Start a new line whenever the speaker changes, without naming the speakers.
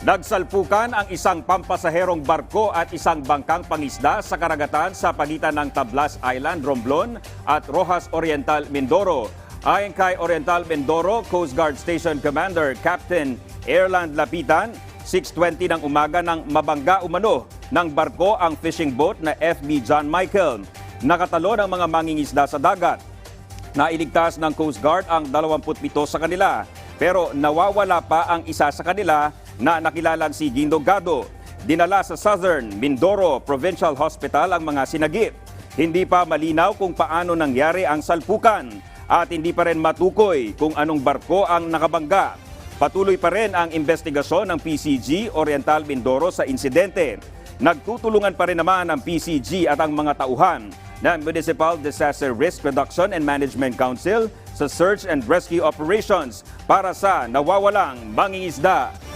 Nagsalpukan ang isang pampasaherong barko at isang bangkang pangisda sa karagatan sa pagitan ng Tablas Island, Romblon at Rojas Oriental, Mindoro. Ayon kay Oriental Mindoro Coast Guard Station Commander Captain Airland Lapitan, 6.20 ng umaga ng mabangga umano ng barko ang fishing boat na FB John Michael. Nakatalo ng mga mangingisda sa dagat. Nailigtas ng Coast Guard ang 27 sa kanila pero nawawala pa ang isa sa kanila na nakilalang si Gindo Gado. Dinala sa Southern Mindoro Provincial Hospital ang mga sinagip. Hindi pa malinaw kung paano nangyari ang salpukan at hindi pa rin matukoy kung anong barko ang nakabangga. Patuloy pa rin ang investigasyon ng PCG Oriental Mindoro sa insidente. Nagtutulungan pa rin naman ang PCG at ang mga tauhan ng Municipal Disaster Risk Reduction and Management Council sa search and rescue operations para sa nawawalang mangingisda.